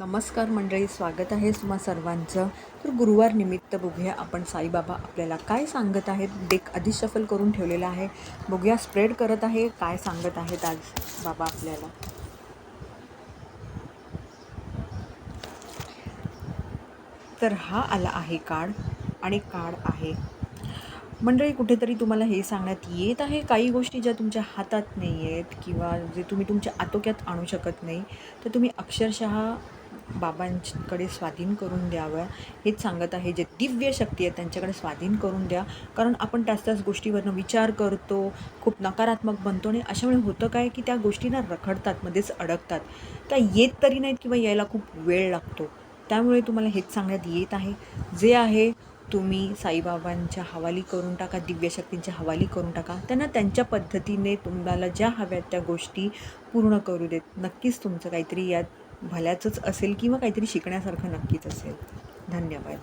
नमस्कार मंडळी स्वागत आहे तुम्हा सर्वांचं. तर गुरुवार निमित्त बघूया आपण साईबाबा आपल्याला काय सांगत आहेत. डेक आधी शफल करून ठेवलेला आहे. बघूया स्प्रेड करत आहे काय सांगत आहेत आज बाबा आपल्याला. तर हा आला आहे कार्ड आणि कार्ड आहे. मंडळी कुठेतरी तुम्हाला हे सांगण्यात येत आहे काही गोष्टी ज्या तुमच्या हातात नाही आहेत किंवा जे तुम्ही तुमच्या आतोक्यात आणू शकत नाही. तर तुम्ही अक्षरशः बाबांकडे स्वाधीन करून द्यावं हेच सांगत आहे. जे दिव्य शक्ती आहे त्यांच्याकडे स्वाधीन करून द्या. कारण आपण त्याच त्याच गोष्टीवरनं विचार करतो खूप नकारात्मक बनतो आणि अशामुळे होतं काय की त्या गोष्टींना रखडतात मध्येच अडकतात. त्या येत तरी नाहीत किंवा यायला खूप वेळ लागतो. त्यामुळे तुम्हाला हेच सांगण्यात येत आहे. जे आहे तुम्ही साईबाबांच्या हवाली करून टाका दिव्यशक्तींच्या हवाली करून टाका. त्यांना त्यांच्या पद्धतीने तुम्हाला ज्या हव्यात त्या गोष्टी पूर्ण करू देत. नक्कीच तुमचं काहीतरी यात भल्याचंच असेल किंवा काहीतरी शिकण्यासारखं नक्कीच असेल. धन्यवाद.